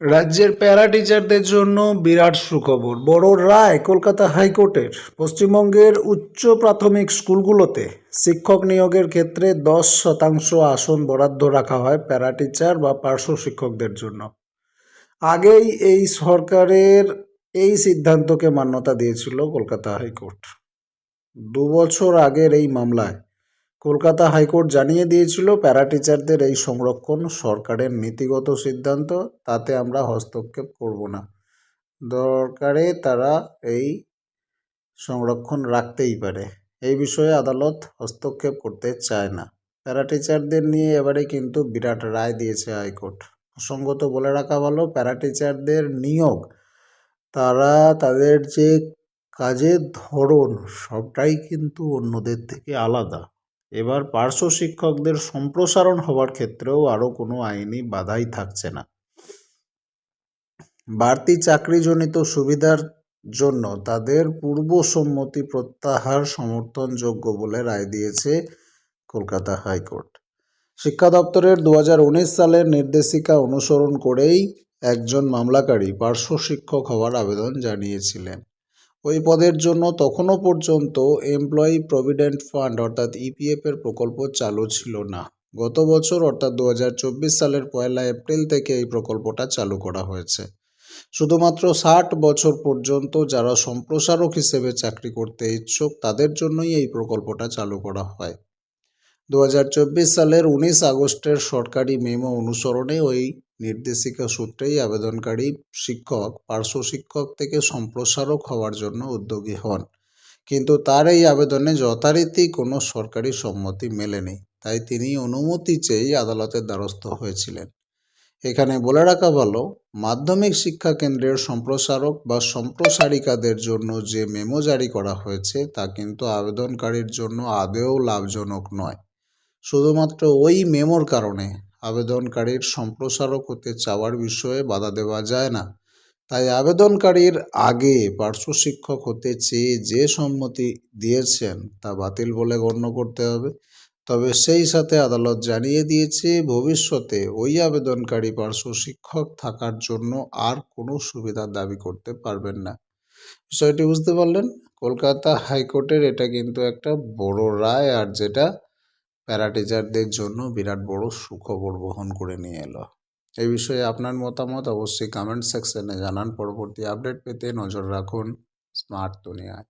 রাজ্যের প্যারা টিচারদের জন্য বিরাট সুখবর। বড় রায় কলকাতা হাইকোর্টের। পশ্চিমবঙ্গের উচ্চ প্রাথমিক স্কুলগুলোতে শিক্ষক নিয়োগের ক্ষেত্রে দশ শতাংশ আসন বরাদ্দ রাখা হয় প্যারা টিচার বা পার্শ্ব শিক্ষকদের জন্য। আগেই এই সরকারের এই সিদ্ধান্তকে মান্যতা দিয়েছিল কলকাতা হাইকোর্ট। দু বছর আগের এই মামলায় কলকাতা হাইকোর্ট জানিয়ে দিয়েছিল, প্যারা টিচারদের এই সংরক্ষণ সরকারের নীতিগত সিদ্ধান্ত, তাতে আমরা হস্তক্ষেপ করব না। দরকারে তারা এই সংরক্ষণ রাখতেই পারে। এই বিষয়ে আদালত হস্তক্ষেপ করতে চায় না। প্যারা টিচারদের নিয়ে এবারে কিন্তু বিরাট রায় দিয়েছে হাইকোর্ট। প্রসঙ্গত বলে রাখা ভালো, প্যারা টিচারদের নিয়োগ, তারা তাদের যে কাজের ধরন, সবটাই কিন্তু অন্যদের থেকে আলাদা। এবার পার্শ্ব শিক্ষকদের সম্প্রসারণ হওয়ার ক্ষেত্রেও আরও কোনো আইনি বাধাই থাকছে না। বাড়তি চাকরিজনিত সুবিধার জন্য তাদের পূর্ব সম্মতি প্রত্যাহার সমর্থনযোগ্য বলে রায় দিয়েছে কলকাতা হাইকোর্ট। শিক্ষা দপ্তরের দুহাজার উনিশ সালের নির্দেশিকা অনুসরণ করেই একজন মামলাকারী পার্শ্ব শিক্ষক হওয়ার আবেদন জানিয়েছিলেন। ওই পদের জন্য তখনও পর্যন্ত এমপ্লয়ি প্রভিডেন্ট ফান্ড অর্থাৎ ইপিএফ এর প্রকল্প চালু ছিল না। গত বছর অর্থাৎ দু হাজার চব্বিশ সালের পয়লা এপ্রিল থেকে এই প্রকল্পটা চালু করা হয়েছে। শুধুমাত্র ষাট বছর পর্যন্ত যারা সম্প্রসারক হিসেবে চাকরি করতে ইচ্ছুক, তাদের জন্যই এই প্রকল্পটা চালু করা হয়। দু হাজার চব্বিশ সালের উনিশ আগস্টের সরকারি মেমো অনুসরণে ওই নির্দেশিকা সূত্রেই আবেদনকারী শিক্ষক, পার্শ্ব শিক্ষক থেকে সম্প্রসারক হওয়ার জন্য উদ্যোগী হন। কিন্তু তার এই আবেদনে যথারীতি কোনো সরকারি সম্মতি মেলেনি, তাই তিনি অনুমতি চেয়েই আদালতের দ্বারস্থ হয়েছিলেন। এখানে বলে রাখা ভালো, মাধ্যমিক শিক্ষা কেন্দ্রের সম্প্রসারক বা সম্প্রসারিকাদের জন্য যে মেমো জারি করা হয়েছে, তা কিন্তু আবেদনকারীর জন্য আদৌ লাভজনক নয়। শুধুমাত্র ওই মেমোর কারণে আবেদনকারীর সম্প্রসারক হতে চাওয়ার বিষয়ে বাধা দেওয়া যায় না। তাই আবেদনকারীর আগে পার্শ্ব শিক্ষক হতে চেয়ে যে সম্মতি দিয়েছেন তা বাতিল বলে গণ্য করতে হবে। তবে সেই সাথে আদালত জানিয়ে দিয়েছে, ভবিষ্যতে ওই আবেদনকারী পার্শ্ব শিক্ষক থাকার জন্য আর কোনো সুবিধার দাবি করতে পারবেন না। বিষয়টি বুঝতে পারলেন? কলকাতা হাইকোর্টের এটা কিন্তু একটা বড় রায়, আর যেটা প্যারা টিচারদের জন্য বিরাট বড় সুখবর বহন করে নিয়ে এলো। এই বিষয়ে আপনার মতামত অবশ্যই কমেন্ট সেকশনে জানান। পরবর্তী আপডেট পেতে নজর রাখুন স্মার্ট দুনিয়ায়